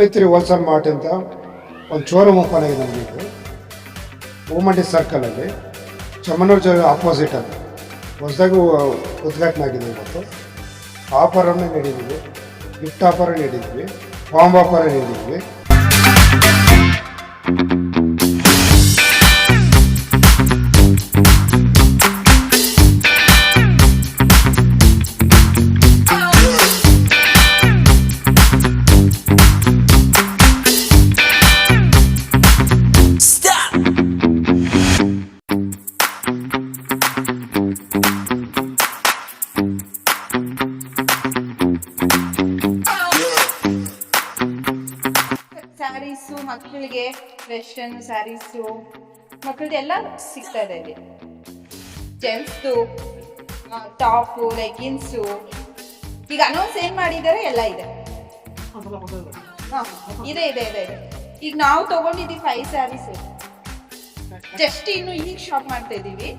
ಅಂಬೇತ್ರಿ wholesale mart ಅಂತ ಒಂದು showroom open ಆಗಿದೆ ನಮಗೆ ಓಮಂಡಿ ಸರ್ಕಲಲ್ಲಿ ಚಮ್ಮನೂರು ಜ ಆಪೋಸಿಟ್ ಅದು ಹೊಸದಾಗಿ ಉದ್ಘಾಟನೆ ಆಗಿದೆ ಇವತ್ತು. ಆಫರನ್ನು ನೀಡಿದ್ವಿ. ಗಿಫ್ಟ್ ಆಫರ್ ನೀಡಿದ್ವಿ. ಬಾಂಬ್ ಆಫರ್ ನೀಡಿದ್ವಿ. ಮಕ್ಕಳಿಗೆ ವೆಸ್ಟರ್ನ್ ಸ್ಯಾರೀಸು ಮಕ್ಕಳದ್ದು ಎಲ್ಲ ಸಿಗ್ತಾ ಇದೆ ಇಲ್ಲಿ. ಜೆಂಟ್ಸ್ದು ಟಾಪು ಲೆಗಿನ್ಸು ಈಗ ಅನೌನ್ಸ್ ಏನು ಮಾಡಿದ್ದಾರೆ? ಎಲ್ಲ ಇದೆ. ಹಾಂ ಇದೆ ಇದೆ ಇದೆ ಇದೆ. ಈಗ ನಾವು ತಗೊಂಡಿದ್ದೀವಿ ಫೈವ್ ಸ್ಯಾರೀಸ್ ಜಸ್ಟ್ ಇನ್ನು ಈಗ ಶಾಪ್ ಮಾಡ್ತಾ ಇದ್ದೀವಿ.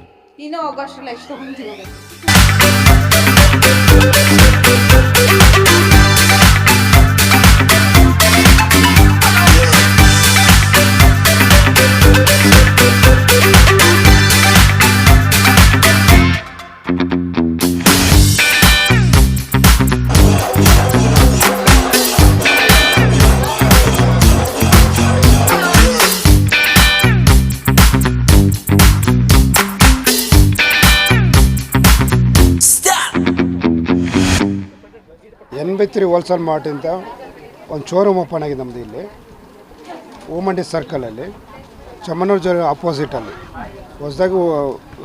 ಇನ್ನು ಆಗೋಷ್ಟರಲ್ಲಿ ಎಷ್ಟು ಎನ್ಬೆತ್ರಿ ಹೋಲ್ಸೇಲ್ ಮಾರ್ಟ್ ಅಂತ ಒಂದು ಶೋರೂಮ್ ಓಪನ್ ಆಗಿದೆ ನಮ್ಮದು ಇಲ್ಲಿ. ಓಮಂಡಿ ಸರ್ಕಲಲ್ಲಿ ಚಮ್ಮನೂರು ಜ ಅಪೋಸಿಟಲ್ಲಿ ಹೊಸದಾಗಿ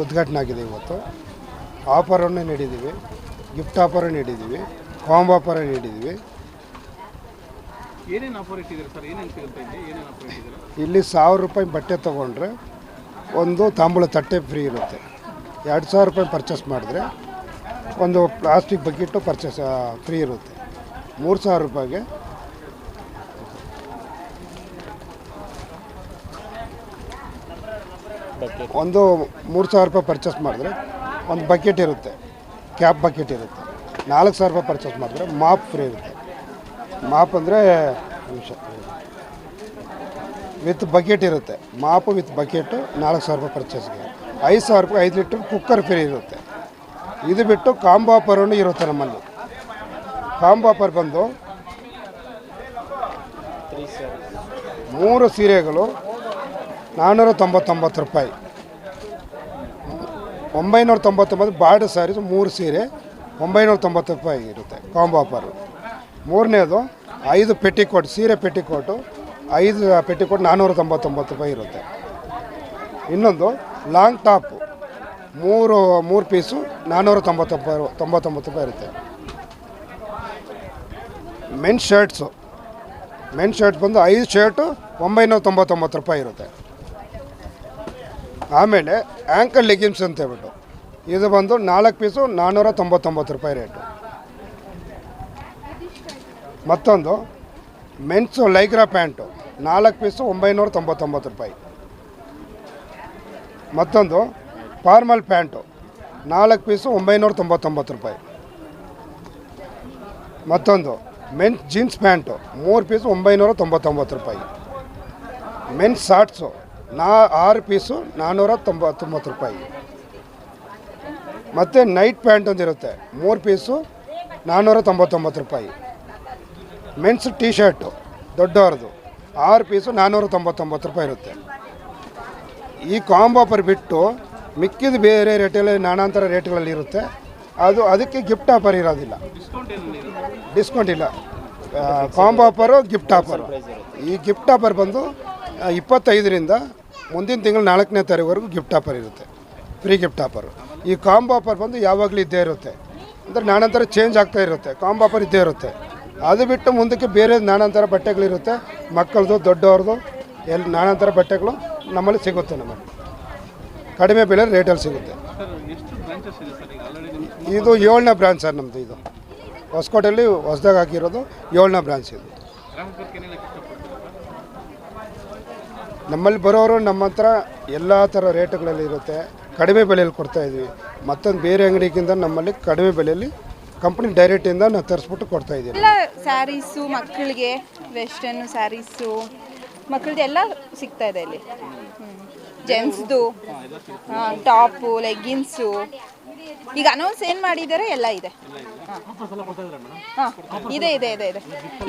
ಉದ್ಘಾಟನೆ ಆಗಿದೆ ಇವತ್ತು. ಆಫರನ್ನು ನೀಡಿದ್ದೀವಿ. ಗಿಫ್ಟ್ ಆಫರ್ ನೀಡಿದ್ದೀವಿ. ಕಾಂಬ್ ಆಫರ್ ನೀಡಿದ್ದೀವಿ. ಇಲ್ಲಿ ಸಾವಿರ ರೂಪಾಯಿ ಬಟ್ಟೆ ತೊಗೊಂಡ್ರೆ ಒಂದು ತಾಂಬೂಲ ತಟ್ಟೆ ಫ್ರೀ ಇರುತ್ತೆ. ಎರಡು ಸಾವಿರ ರೂಪಾಯಿ ಪರ್ಚೇಸ್ ಮಾಡಿದ್ರೆ ಒಂದು ಪ್ಲಾಸ್ಟಿಕ್ ಬಕೆಟು ಪರ್ಚೇಸ್ ಫ್ರೀ ಇರುತ್ತೆ. ಮೂರು ಸಾವಿರ ರೂಪಾಯಿಗೆ. ಒಂದು ಮೂರು ಸಾವಿರ ರೂಪಾಯಿ ಪರ್ಚೇಸ್ ಮಾಡಿದ್ರೆ ಒಂದು ಬಕೆಟ್ ಇರುತ್ತೆ. ಕ್ಯಾಪ್ ಬಕೆಟ್ ಇರುತ್ತೆ. ನಾಲ್ಕು ಸಾವಿರ ರೂಪಾಯಿ ಪರ್ಚೇಸ್ ಮಾಡಿದ್ರೆ ಮಾಪ್ ಫ್ರೀ ಇರುತ್ತೆ. ಮಾಪ್ ಅಂದರೆ ನಿಮಿಷ. ವಿತ್ ಬಕೆಟ್ ಇರುತ್ತೆ. ಮಾಪು ವಿತ್ ಬಕೆಟು ನಾಲ್ಕು ಸಾವಿರ ರೂಪಾಯಿ ಪರ್ಚೇಸ್ಗೆ ಐದು ಸಾವಿರ ರೂಪಾಯಿ, ಐದು ಲೀಟ್ರ್ ಕುಕ್ಕರ್ ಫ್ರೀ ಇರುತ್ತೆ. ಇದು ಬಿಟ್ಟು ಕಾಂಬೋ ಆಫರ್ ಇರುತ್ತೆ ನಮ್ಮಲ್ಲಿ. ಕಾಂಬೋ ಆಫರ್ ಬಂದು ಮೂರು ಸೀರೆಗಳು ನಾನ್ನೂರ ತೊಂಬತ್ತೊಂಬತ್ತು ರೂಪಾಯಿ. ಒಂಬೈನೂರ ತೊಂಬತ್ತೊಂಬತ್ತು ಬಾರ್ಡ್ ಸ್ಯಾರೀಸ್ ಮೂರು ಸೀರೆ ಒಂಬೈನೂರ ತೊಂಬತ್ತು ರೂಪಾಯಿ ಇರುತ್ತೆ ಕಾಂಬೋ ಆಫರು. ಮೂರನೇದು ಐದು ಪೆಟ್ಟಿಕೋಟ್, ಸೀರೆ ಪೆಟ್ಟಿಕೋಟು ಐದು ಪೆಟ್ಟಿಕೋಟ್ ನಾನ್ನೂರ ತೊಂಬತ್ತೊಂಬತ್ತು ರೂಪಾಯಿ ಇರುತ್ತೆ. ಇನ್ನೊಂದು ಲಾಂಗ್ ಟಾಪು ಮೂರು ಮೂರು ಪೀಸು ನಾನ್ನೂರ ತೊಂಬತ್ತೊಂಬತ್ತು ತೊಂಬತ್ತೊಂಬತ್ತು ರೂಪಾಯಿ ಇರುತ್ತೆ. ಮೆನ್ ಶರ್ಟ್ಸು ಮೆನ್ ಶರ್ಟ್ ಬಂದು ಐದು ಶರ್ಟು ಒಂಬೈನೂರ ತೊಂಬತ್ತೊಂಬತ್ತು ರೂಪಾಯಿ ಇರುತ್ತೆ. ಆಮೇಲೆ ಆ್ಯಂಕಲ್ ಲೆಗಿಮ್ಸ್ ಅಂತ ಹೇಳ್ಬಿಟ್ಟು. ಇದು ಬಂದು ನಾಲ್ಕು ಪೀಸು ನಾನ್ನೂರ ತೊಂಬತ್ತೊಂಬತ್ತು ರೂಪಾಯಿ ರೇಟು ಮತ್ತೊಂದು ಮೆನ್ಸು ಲೈಗ್ರಾ ಪ್ಯಾಂಟು ನಾಲ್ಕು ಪೀಸು ಒಂಬೈನೂರ ತೊಂಬತ್ತೊಂಬತ್ತು ರೂಪಾಯಿ. ಮತ್ತೊಂದು ಫಾರ್ಮಲ್ ಪ್ಯಾಂಟು ನಾಲ್ಕು ಪೀಸು ಒಂಬೈನೂರ ತೊಂಬತ್ತೊಂಬತ್ತು ರೂಪಾಯಿ. ಮತ್ತೊಂದು ಮೆನ್ಸ್ ಜೀನ್ಸ್ ಪ್ಯಾಂಟು, ಮೂರು ಪೀಸು ಒಂಬೈನೂರ ತೊಂಬತ್ತೊಂಬತ್ತು ರೂಪಾಯಿ. ಮೆನ್ಸ್ ಶಾರ್ಟ್ಸು ನಾ, ಆರು ಪೀಸು ನಾನ್ನೂರ ತೊಂಬತ್ತೊಂಬತ್ತು ರೂಪಾಯಿ. ಮತ್ತು ನೈಟ್ ಪ್ಯಾಂಟ್ ಒಂದಿರುತ್ತೆ, ಮೂರು ಪೀಸು ನಾನ್ನೂರ ತೊಂಬತ್ತೊಂಬತ್ತು ರೂಪಾಯಿ. ಮೆನ್ಸ್ ಟೀ ಶರ್ಟು ದೊಡ್ಡವ್ರದ್ದು ಆರು ಪೀಸು ನಾನ್ನೂರ ತೊಂಬತ್ತೊಂಬತ್ತು ರೂಪಾಯಿ ಇರುತ್ತೆ. ಈ ಕಾಂಬೋ ಆಫರ್ ಬಿಟ್ಟು ಮಿಕ್ಕಿದ ಬೇರೆ ರೇಟಲ್ಲಿ, ನಾನಾಂತರ ರೇಟ್ಗಳಲ್ಲಿ ಇರುತ್ತೆ. ಅದು ಅದಕ್ಕೆ ಗಿಫ್ಟ್ ಆಫರ್ ಇರೋದಿಲ್ಲ. ಡಿಸ್ಕೌಂಟ್ ಇಲ್ಲ. ಕಾಂಬೋ ಆಫರು ಗಿಫ್ಟ್ ಆಫರು ಈ ಗಿಫ್ಟ್ ಆಫರ್ ಬಂದು ಇಪ್ಪತ್ತೈದರಿಂದ ಮುಂದಿನ ತಿಂಗಳು ನಾಲ್ಕನೇ ತಾರೀಕುವರೆಗೂ ಗಿಫ್ಟ್ ಆಫರ್ ಇರುತ್ತೆ. ಫ್ರೀ ಗಿಫ್ಟ್ ಆಫರು ಈ ಕಾಂಬೋ ಆಫರ್ ಬಂದು ಯಾವಾಗಲೂ ಇದ್ದೇ ಇರುತ್ತೆ. ಅಂದರೆ ನಾನಂತರ ಚೇಂಜ್ ಆಗ್ತಾ ಇರುತ್ತೆ. ಕಾಂಬೋ ಆಫರ್ ಇದ್ದೇ ಇರುತ್ತೆ. ಅದು ಬಿಟ್ಟು ಮುಂದಕ್ಕೆ ಬೇರೆ ನಾನಂತರ ಬಟ್ಟೆಗಳಿರುತ್ತೆ. ಮಕ್ಕಳದು ದೊಡ್ಡವ್ರದ್ದು ಎಲ್ಲಿ ನಾನಂತರ ಬಟ್ಟೆಗಳು ನಮ್ಮಲ್ಲಿ ಸಿಗುತ್ತೆ ನಮಗೆ ಕಡಿಮೆ ಬೆಲೆ ರೇಟಲ್ಲಿ ಸಿಗುತ್ತೆ. ಇದೆ ಏಳನೇ ಬ್ರಾಂಚ್ ಸರ್ ನಮ್ಮದು ಇದು. ಹೊಸಕೋಟೆಯಲ್ಲಿ ಹೊಸದಾಗಿ ಹಾಕಿರೋದು ಏಳನೇ ಬ್ರಾಂಚ್ ಇದು. ನಮ್ಮಲ್ಲಿ ಬರೋರು ನಮ್ಮ ಹತ್ರ ಎಲ್ಲ ಥರ ರೇಟ್ಗಳಲ್ಲಿ ಇರುತ್ತೆ. ಕಡಿಮೆ ಬೆಲೆಯಲ್ಲಿ ಕೊಡ್ತಾ ಇದ್ದೀವಿ ಮತ್ತೊಂದು ಬೇರೆ ಅಂಗಡಿಗಿಂತ ನಮ್ಮಲ್ಲಿ ಕಡಿಮೆ ಬೆಲೆಯಲ್ಲಿ ಕಂಪ್ನಿ ಡೈರೆಕ್ಟಿಂದ ನಾವು ತರಿಸ್ಬಿಟ್ಟು ಕೊಡ್ತಾ ಇದ್ದೀವಿ ಎಲ್ಲ ಸ್ಯಾರೀಸು, ಮಕ್ಕಳಿಗೆ ವೆಸ್ಟರ್ನ್ ಸ್ಯಾರೀಸು ಮಕ್ಕಳದ್ದು ಎಲ್ಲ ಸಿಗ್ತಾ ಇದೆ ಇಲ್ಲಿ. ಜೆಂಟ್ಸ್ದು ಟಾಪು, ಲೆಗ್ಗಿನ್ಸು. ಈಗ ಅನೌನ್ಸ್ ಏನು ಮಾಡಿದ್ದಾರೆ ಎಲ್ಲ ಇದೆ. ಹಾಂ. ಇದೆ ಇದೆ ಇದೆ ಇದೆ.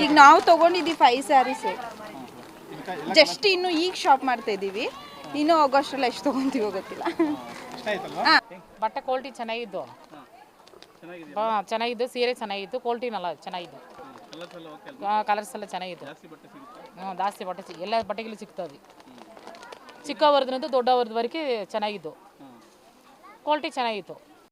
ಈಗ ನಾವು ತಗೊಂಡಿದ್ದೀವಿ ಫೈವ್ ಸ್ಯಾರೀಸ್ ಜಸ್ಟ್ ಇನ್ನು ಈಗ ಶಾಪ್ ಮಾಡ್ತಾ ಇದ್ದೀವಿ. ಆಗಸ್ಟ್ ಅಲ್ಲಿ ಎಷ್ಟು ತೊಗೊತೀವೋ ಗೊತ್ತಿಲ್ಲ. ಇಷ್ಟ ಆಯ್ತಲ್ವಾ? ಹಾಂ. ಬಟ್ಟೆ ಕ್ವಾಲಿಟಿ ಚೆನ್ನಾಗಿದ್ದು. ಹಾಂ ಚೆನ್ನಾಗಿದ್ದು ಸೀರೆ ಚೆನ್ನಾಗಿತ್ತು ಕ್ವಾಲಿಟಿನಲ್ಲ ಚೆನ್ನಾಗಿದ್ದು. ಕಲರ್ಸ್ ಎಲ್ಲ ಓಕೆ ಕಲರ್ಸ್ ಎಲ್ಲ ಚೆನ್ನಾಗಿತ್ತು ಜಾಸ್ತಿ ಬಟ್ಟೆ ಸಿಗುತ್ತೆ ಹ್ಞೂ ಜಾಸ್ತಿ ಬಟ್ಟೆ ಎಲ್ಲ ಬಟ್ಟೆಗಳು ಸಿಗ್ತದೆ ಚಿಕ್ಕವರದ್ರಿಂದ ದೊಡ್ಡವರದವರೆಗೆ ಚೆನ್ನಾಗಿದ್ದು. ಕ್ವಾಲಿಟಿ ಚೆನ್ನಾಗಿತ್ತು.